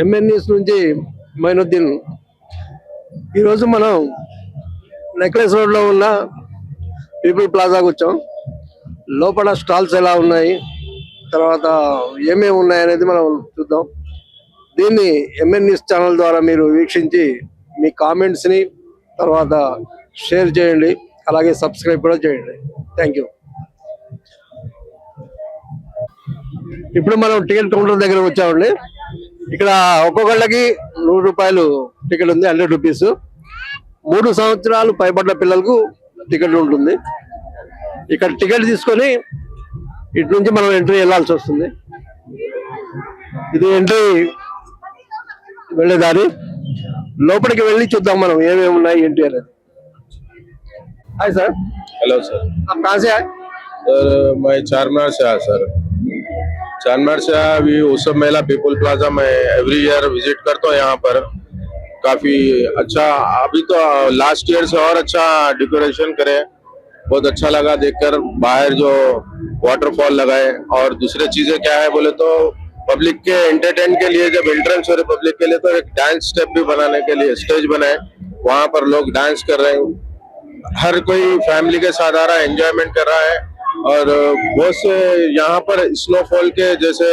MN news నుంచి మైనుద్దీన్. ఈరోజు మనం నెక్లెస్ రోడ్లో ఉన్న పీపుల్ ప్లాజాకు వచ్చాం. లోపల స్టాల్స్ ఎలా ఉన్నాయి? తర్వాత ఏమేమి ఉన్నాయి అనేది మనం చూద్దాం. దీన్ని ఎంఎన్ న్యూస్ ఛానల్ ద్వారా మీరు వీక్షించి మీ కామెంట్స్ని తర్వాత షేర్ చేయండి. అలాగే సబ్స్క్రైబ్ కూడా చేయండి. థ్యాంక్ యూ ఇప్పుడు మనం టికెట్ కౌంటర్ దగ్గర వచ్చామండి. ఇక్కడ ఒక్కొక్కళ్ళకి నూరు రూపాయలు టికెట్ ఉంది హండ్రెడ్ రూపీస్ మూడు సంవత్సరాలు పైబడ్డ పిల్లలకు టికెట్ ఉంటుంది ఇక్కడ టికెట్ తీసుకొని ఇటు నుంచి మనం ఎంట్రీ వెళ్ళాల్సి వస్తుంది ఇది ఎంట్రీ వెళ్ళే దారి లోపలికి వెళ్ళి చూద్దాం మనం ఏమేమి ఉన్నాయి ఏంటి అనేది హాయ్ సార్ हेलो सर आप कहाँ से आए सर मैं चारमीनार से आया सर चारमीनार से अभी उत्सव मेला पीपल प्लाजा में एवरी ईयर विज़िट करता हूँ यहाँ पर। काफ़ी अच्छा अभी तो लास्ट ईयर से और अच्छा डेकोरेशन करे। बहुत अच्छा लगा देखकर, बाहर जो वाटरफॉल लगाए। और दूसरी चीज़ें क्या है बोले तो पब्लिक के एंटरटेन के लिए, जब एंट्रेंस हो रहे पब्लिक के लिए तो एक डांस स्टेप भी बनाने के लिए स्टेज बनाए। वहाँ पर लोग डांस कर रहे हैं। हर कोई फैमिली के साथ आ रहा है एंजॉयमेंट कर रहा है। और बहुत से यहाँ पर स्नोफॉल के जैसे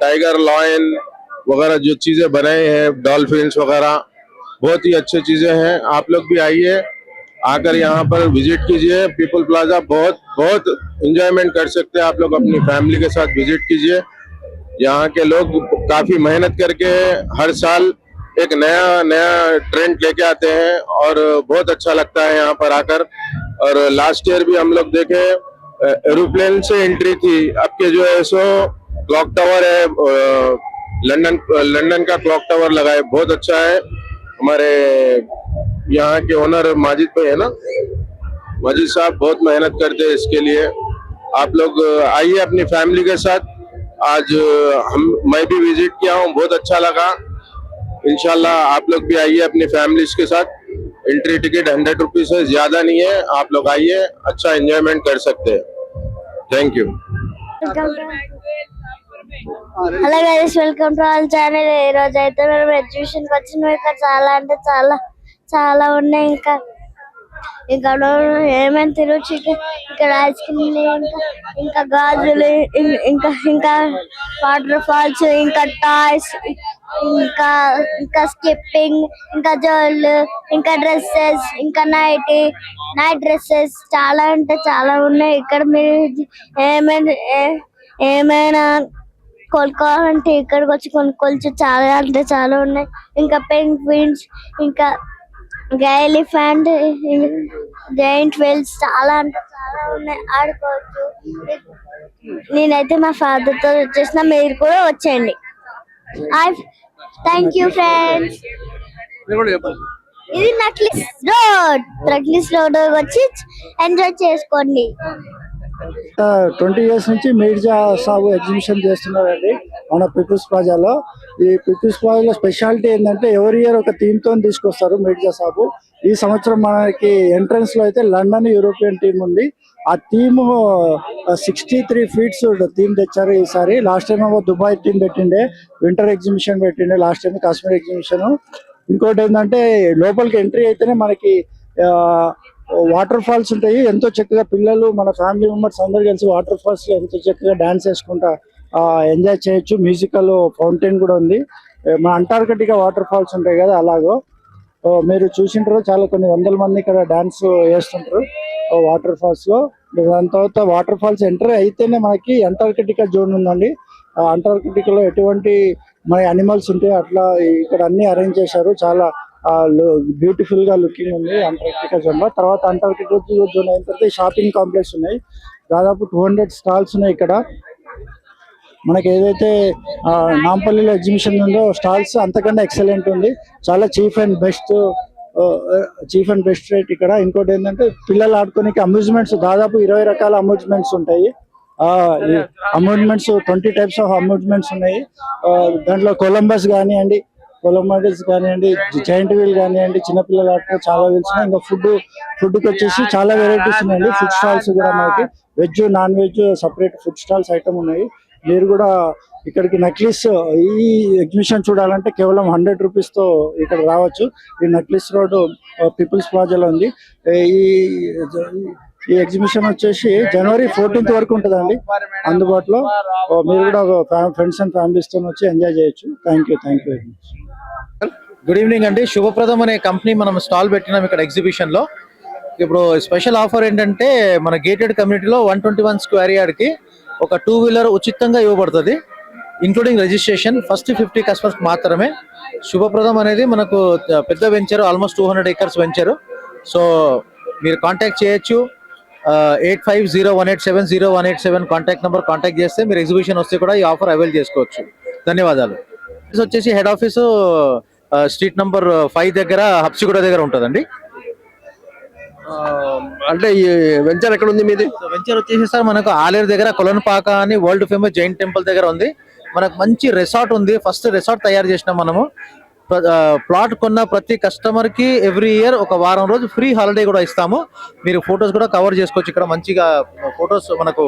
टाइगर लॉयन वगैरह जो चीज़ें बनाए हैं डॉल्फिन्स वगैरह, बहुत ही अच्छी चीज़ें हैं। आप लोग भी आइए, आकर यहाँ पर विज़िट कीजिए। पीपल प्लाजा बहुत बहुत इंजॉयमेंट कर सकते हैं आप लोग अपनी फैमिली के साथ विज़िट कीजिए। यहाँ के लोग काफ़ी मेहनत करके हर साल एक नया नया ट्रेंड लेके आते हैं और बहुत अच्छा लगता है यहाँ पर आकर। और लास्ट ईयर भी हम लोग देखे एरोप्लेन से एंट्री थी। अब के जो है सो क्लॉक टावर है लंदन लंदन का क्लॉक टावर लगा है। बहुत अच्छा है। हमारे यहाँ के ओनर माजिद भाई है ना? माजिद साहब बहुत मेहनत करते हैं इसके लिए। आप लोग आइए अपनी फैमिली के साथ। आज हम, मैं भी विज़िट किया हूँ। बहुत अच्छा लगा। इनशाला आप लोग भी आइए अपनी फैमिलीज़ के साथ। एंट्री टिकट हंड्रेड रुपीज है ज्यादा नहीं है आप लोग आइए अच्छा एंजॉयमेंट कर सकते हैं thank you hello guys welcome to all channel ఈ రోజు అయితే మేము ఎగ్జిబిషన్ కి వచ్చినాం ఇక్కడ చాలా అంటే చాలా చాలా ఉన్నాయి ఇంకా ఇక్కడ ఏమేమి తినొచ్చు ఇక- ఇక్కడ ఐస్ క్రీమ్ ఇంకా ఇంకా గాజులు ఇం- ఇంకా ఇంకా వాటర్ ఫాల్స్ ఇంకా టాయ్స్ ఇంకా ఇంకా స్కిప్పింగ్ ఇంకా జోళ్ళు ఇంకా డ్రెస్సెస్ ఇంకా నైట్ నైట్ డ్రెస్సెస్ చాలా అంటే చాలా ఉన్నాయి ఇక్కడ మీరు ఏమైనా ఏ- ఏమైనా కొనుక్కోవాలంటే ఇక్కడికి వచ్చి కొనుక్కోవచ్చు చాలా అంటే చాలా ఉన్నాయి ఇంకా పెంగ్విన్స్ ఇంకా ఎలిఫెంట్ జైంట్ వెల్స్ చాలా అంటే చాలా ఉన్నాయి. ఆడుకోవచ్చు. నేనైతే మా ఫాదర్తో వచ్చేసిన మీరు కూడా వచ్చేయండి. Thank you friends. ఇది నక్లిస్ రోడ్. నక్లిస్ రోడ్ వచ్చి ఎంజాయ్ చేసుకోండి. ట్వంటీ ఇయర్స్ నుంచి మీర్జా సాగు ఎగ్జిబిషన్ చేస్తున్నారండి. మన పీపుల్స్ ప్లాజాలో ఈ పీపుల్స్ ప్లాజాలో స్పెషాలిటీ ఏంటంటే ఎవరి ఇయర్ ఒక థీమ్తో తీసుకొస్తారు మీర్జా సాబు. ఈ సంవత్సరం మనకి ఎంట్రన్స్లో అయితే లండన్ యూరోపియన్ టీం ఉంది. ఆ theme sixty three feets theme తెచ్చారు ఈసారి. లాస్ట్ టైం ఏమో దుబాయ్ థీమ్ పెట్టిండే వింటర్ ఎగ్జిబిషన్ పెట్టిండే లాస్ట్ టైం కాశ్మీర్ ఎగ్జిబిషన్ ఇంకోటి ఏంటంటే లోపలికి ఎంట్రీ అయితేనే మనకి వాటర్ ఫాల్స్ ఉంటాయి. ఎంతో చక్కగా పిల్లలు మన ఫ్యామిలీ మెంబర్స్ అందరు కలిసి వాటర్ ఫాల్స్ ఎంతో చక్కగా డాన్స్ వేసుకుంటా ఎంజాయ్ చేయొచ్చు. మ్యూజికల్ ఫౌంటైన్ కూడా ఉంది. మన అంటార్కటికా వాటర్ ఫాల్స్ ఉంటాయి కదా అలాగో. మీరు చూసింటారు చాలా కొన్ని వందల మంది ఇక్కడ డాన్స్ వేస్తుంటారు వాటర్ ఫాల్స్లో. దాని తర్వాత వాటర్ ఫాల్స్ ఎంటర్ అయితేనే మనకి అంటార్కటికా జోన్ ఉందండి. ఆ ఎటువంటి మన అనిమల్స్ ఉంటాయి అట్లా ఇక్కడ అన్ని అరేంజ్ చేశారు. చాలా బ్యూటిఫుల్గా లుకింగ్ ఉంది అంటార్క్టికా జోన్లో. తర్వాత అంటార్క్టికా జోన్ అయిన తర్వాత షాపింగ్ కాంప్లెక్స్ ఉన్నాయి. దాదాపు టూ హండ్రెడ్ స్టాల్స్ ఉన్నాయి ఇక్కడ. మనకి ఏదైతే నాంపల్లిలో ఎగ్జిబిషన్ ఉందో స్టాల్స్ అంతకన్నా ఎక్సలెంట్ ఉంది. చాలా cheap and best cheap and best rate ఇక్కడ. ఇంకోటి ఏంటంటే పిల్లలు ఆడుకోనికి అమ్యూజ్మెంట్స్ దాదాపు ఇరవై రకాల అమ్యూజ్మెంట్స్ ఉంటాయి. Amusements twenty types of amusements ఉన్నాయి. ఆ, దాంట్లో కొలంబస్ కానివ్వండి కొలంబస్ కానివ్వండి జైంట్ వీల్ కానివ్వండి చిన్నపిల్లలు ఆడుకో చాలా వీల్స్ ఉన్నాయి. ఇంకా ఫుడ్ ఫుడ్కి వచ్చేసి చాలా వెరైటీస్ ఉన్నాయండి ఫుడ్ స్టాల్స్ కూడా మనకి. Veg non veg separate food stalls item ఉన్నాయి. మీరు కూడా ఇక్కడికి నెక్లెస్ ఈ ఎగ్జిబిషన్ చూడాలంటే కేవలం హండ్రెడ్ రూపీస్తో ఇక్కడ రావచ్చు. ఈ నెక్లెస్ రోడ్ పీపుల్స్ ప్లాజాలో ఉంది. ఈ ఈ ఎగ్జిబిషన్ వచ్చేసి జనవరి ఫోర్టీన్త్ వరకు ఉంటుందండి. అందుబాటులో. మీరు కూడా ఫ్రెండ్స్ అండ్ ఫ్యామిలీస్తో వచ్చి ఎంజాయ్ చేయొచ్చు. Thank you thank you very much good evening అండి. శుభప్రదం అనే కంపెనీ మనం స్టాల్ పెట్టినాం ఇక్కడ ఎగ్జిబిషన్లో. ఇప్పుడు స్పెషల్ ఆఫర్ ఏంటంటే మన గేటెడ్ కమ్యూనిటీలో వన్ ట్వంటీ వన్ స్క్వేర్ యార్డ్కి ఒక టూ వీలర్ ఉచితంగా ఇవ్వబడుతుంది including registration first fifty customers మాత్రమే. శుభప్రదం అనేది మనకు పెద్ద venture almost two hundred acres venture so మీరు కాంటాక్ట్ చేయొచ్చు. Eight five zero one eight seven zero one eight seven contact number contact చేస్తే మీరు ఎగ్జిబిషన్ వస్తే కూడా ఈ ఆఫర్ అవైల్ చేసుకోవచ్చు. ధన్యవాదాలు. వచ్చేసి head office street number five దగ్గర హబ్సిగూడ దగ్గర ఉంటుందండి. అంటే ఈ వెంచర్ ఎక్కడ ఉంది మీది వెంచర్ వచ్చేసి సార్ మనకు ఆలేరు దగ్గర కొలన్పాక అని వరల్డ్ ఫేమస్ జైన్ టెంపుల్ దగ్గర ఉంది. మనకు మంచి రిసార్ట్ ఉంది. ఫస్ట్ రిసార్ట్ తయారు చేసినాం మనము. ప్లాట్ కొన్న ప్రతి కస్టమర్కి ఎవ్రీ ఇయర్ ఒక వారం రోజు ఫ్రీ హాలిడే కూడా ఇస్తాము. మీరు ఫొటోస్ కూడా కవర్ చేసుకోవచ్చు. ఇక్కడ మంచిగా ఫొటోస్ మనకు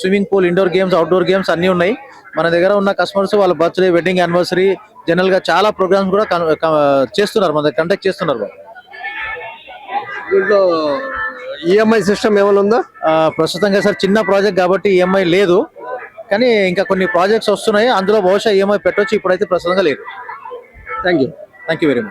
swimming pool indoor games outdoor games అన్ని ఉన్నాయి. మన దగ్గర ఉన్న కస్టమర్స్ వాళ్ళ బర్త్డే వెడ్డింగ్ యానివర్సరీ జనరల్గా చాలా ప్రోగ్రామ్స్ కూడా చేస్తున్నారు. మన కండక్ట్ చేస్తున్నారు దీంట్లో ఈఎంఐ సిస్టమ్ ఏమైనా ఉందా? ప్రస్తుతంగా సార్ చిన్న ప్రాజెక్ట్ కాబట్టి ఈఎంఐ లేదు. కానీ ఇంకా కొన్ని ప్రాజెక్ట్స్ వస్తున్నాయి. అందులో బహుశా ఈఎంఐ పెట్టొచ్చు. ఇప్పుడైతే ప్రస్తుతంగా లేదు. Thank you thank you very much